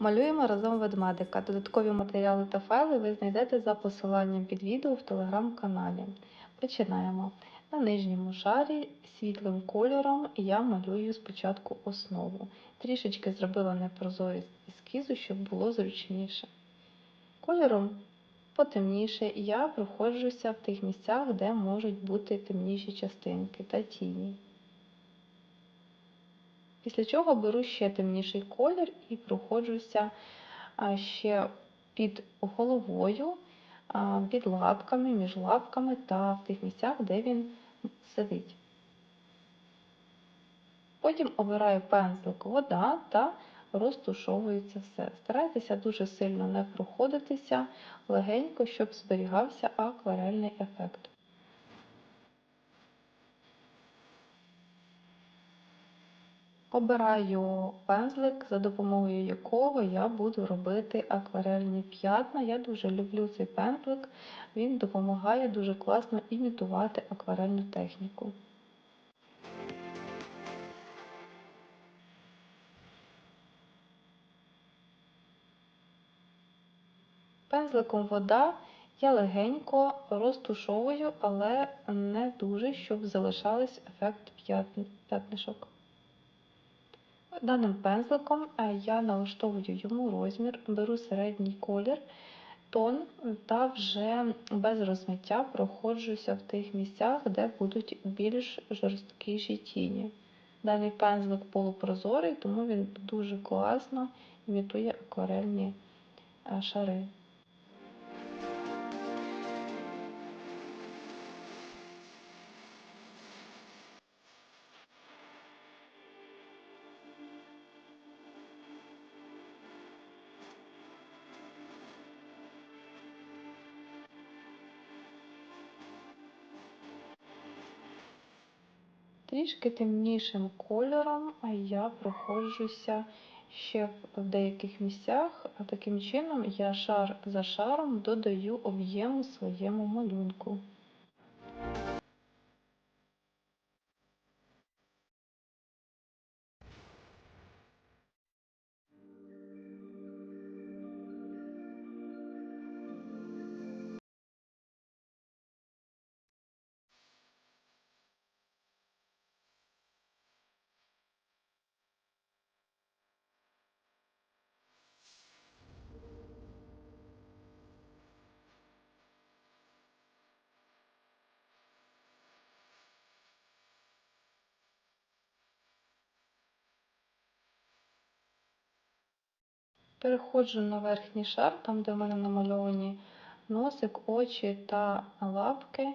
Малюємо разом ведмедика. Додаткові матеріали та файли ви знайдете за посиланням під відео в телеграм-каналі. Починаємо. На нижньому шарі світлим кольором я малюю спочатку основу. Трішечки зробила непрозорість ескізу, щоб було зручніше. Кольором потемніше я проходжуся в тих місцях, де можуть бути темніші частинки та тіні. Після чого беру ще темніший колір і проходжуся ще під головою, під лапками, між лапками та в тих місцях, де він сидить. Потім обираю пензлик вода та розтушовую це все. Старайтеся дуже сильно не проходитися легенько, щоб зберігався акварельний ефект. Обираю пензлик, за допомогою якого я буду робити акварельні п'ятна. Я дуже люблю цей пензлик, він допомагає дуже класно імітувати акварельну техніку. Пензликом вода я легенько розтушовую, але не дуже, щоб залишався ефект п'ятнишок. Даним пензликом я налаштовую йому розмір, беру середній колір, тон та вже без розмиття проходжуся в тих місцях, де будуть більш жорсткіші тіні. Даний пензлик полупрозорий, тому він дуже класно імітує акварельні шари. Трішки темнішим кольором я проходжуся ще в деяких місцях, а таким чином я шар за шаром додаю об'єму своєму малюнку. Переходжу на верхній шар, там, де в мене намальовані носик, очі та лапки,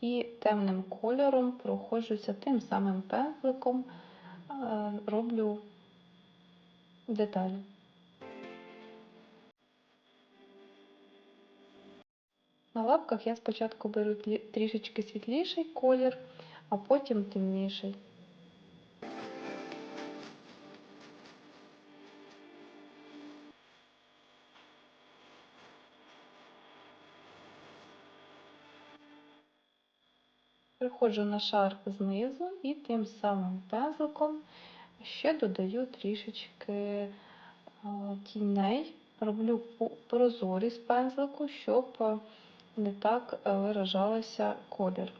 і темним кольором проходжуся тим самим пензликом, е, роблю деталі. На лапках я спочатку беру трішечки світліший колір, а потім темніший. Переходжу на шар знизу і тим самим пензликом ще додаю трішечки тіней, роблю прозорість пензлику, щоб не так виражалося колір.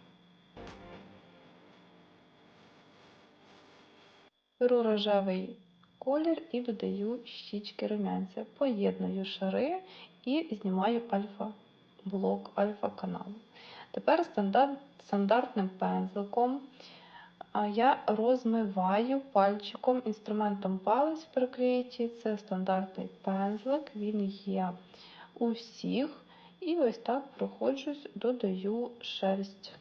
Беру рожевий колір і додаю щічки румянця. Поєдную шари і знімаю альфа-блок альфа-каналу. Тепер стандарт стандартним пензликом я розмиваю пальчиком інструментом палець в прикриті. Це стандартний пензлик, він є у всіх. І ось так проходжусь, додаю шерсть.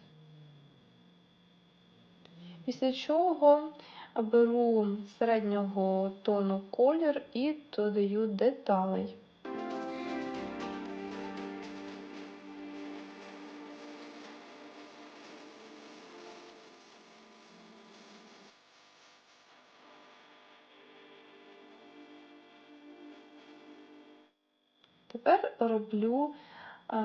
Після чого беру середнього тону колір і додаю деталей. Тепер роблю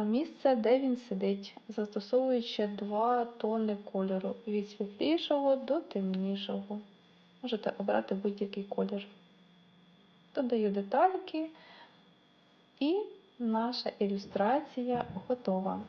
місце, де він сидить, застосовуючи два тони кольору від світлішого до темнішого. Можете обрати будь-який колір. додаю детальки, і наша ілюстрація готова.